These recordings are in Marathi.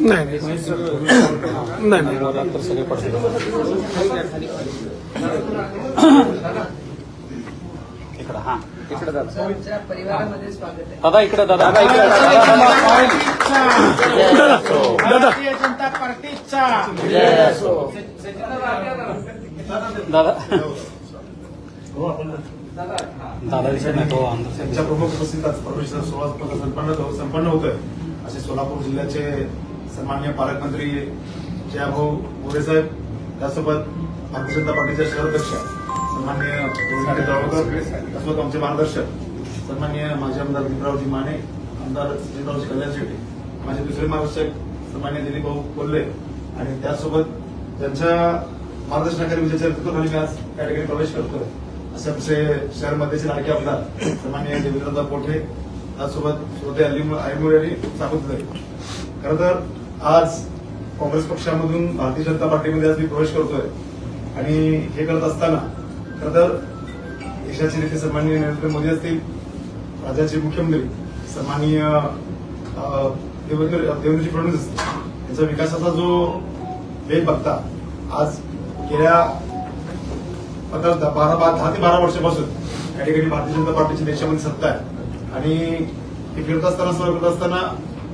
नाही नाही. नाही नाही. तर सगळे इकडं हा. इकडे दादा तुमच्या परिवारामध्ये स्वागत आहे. दादा इकडे दादा. दादा दादा भारतीय जनता पार्टीचा. दादा. दादा दिसत नाही तो अंदर त्यांच्या प्रमुख उपस्थितीत आज परमेश्वर सोळा संपन्न संपन्न होतोय. असे सोलापूर जिल्ह्याचे सन्मान्य पालकमंत्री जयाभाऊ मोरे साहेब त्यासोबत भारतीय जनता पार्टीचे शहराध्यक्ष सन्मान्य त्यासोबत आमचे मार्गदर्शक सन्मान्य माजी आमदार भीमरावजी माने आमदार भीमरावजी कल्याण शेट्टी माझे दुसरे मार्गदर्शक सन्मान्य दिलीप भाऊ कोल्हे आणि त्यासोबत ज्यांच्या मार्गदर्शनाखाली विजय नेतृत्वाखाली मी आज या ठिकाणी प्रवेश करतोय असे आमचे शहरमध्येचे लाडके आमदार सन्मान्य देवेंद्रदा पोठे त्यासोबत श्रोते आयमूर यांनी सांगितलं खरं तर आज काँग्रेस पक्षामधून भारतीय जनता पार्टीमध्ये आज मी प्रवेश करतोय. आणि हे करत असताना खरं तर देशाचे नेते सन्माननीय नरेंद्र मोदी असतील राज्याचे मुख्यमंत्री सन्माननीय देवेंद्र देवेंद्रजी फडणवीस असतील त्यांचा विकासाचा जो वेग बघता आज गेल्या आता बारा बा- दहा ते बारा वर्षापासून या ठिकाणी भारतीय जनता पार्टीची देशामध्ये सत्ता आहे. आणि हे फिरत असताना सर्व करत असताना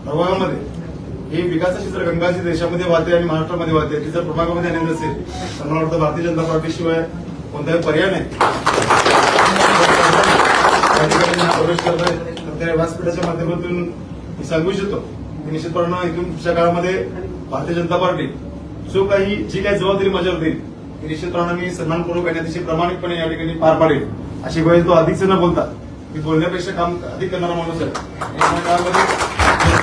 प्रभागामध्ये ही विकासाची जर गंगाची देशामध्ये वाहते आणि महाराष्ट्रामध्ये वाहते. ती जर प्रभागामध्ये आलेली असेल तर मला वाटतं भारतीय जनता पार्टीशिवाय कोणताही पर्याय नाही. प्रवेश करतोय. तर त्या व्यासपीठाच्या माध्यमातून मी सांगू इच्छितो की निश्चितपणे इथून पुढच्या काळामध्ये भारतीय जनता पार्टी जो काही जी काही जबाबदारी माझ्यावर देईल ती निश्चितपणे मी सन्मानपूर्वक आणि अतिशय प्रामाणिकपणे या ठिकाणी पार पाडेल. अशी वेळ तो अधिकच न बोलता मी बोलण्यापेक्षा काम अधिक करणारा माणूस आहे. काळामध्ये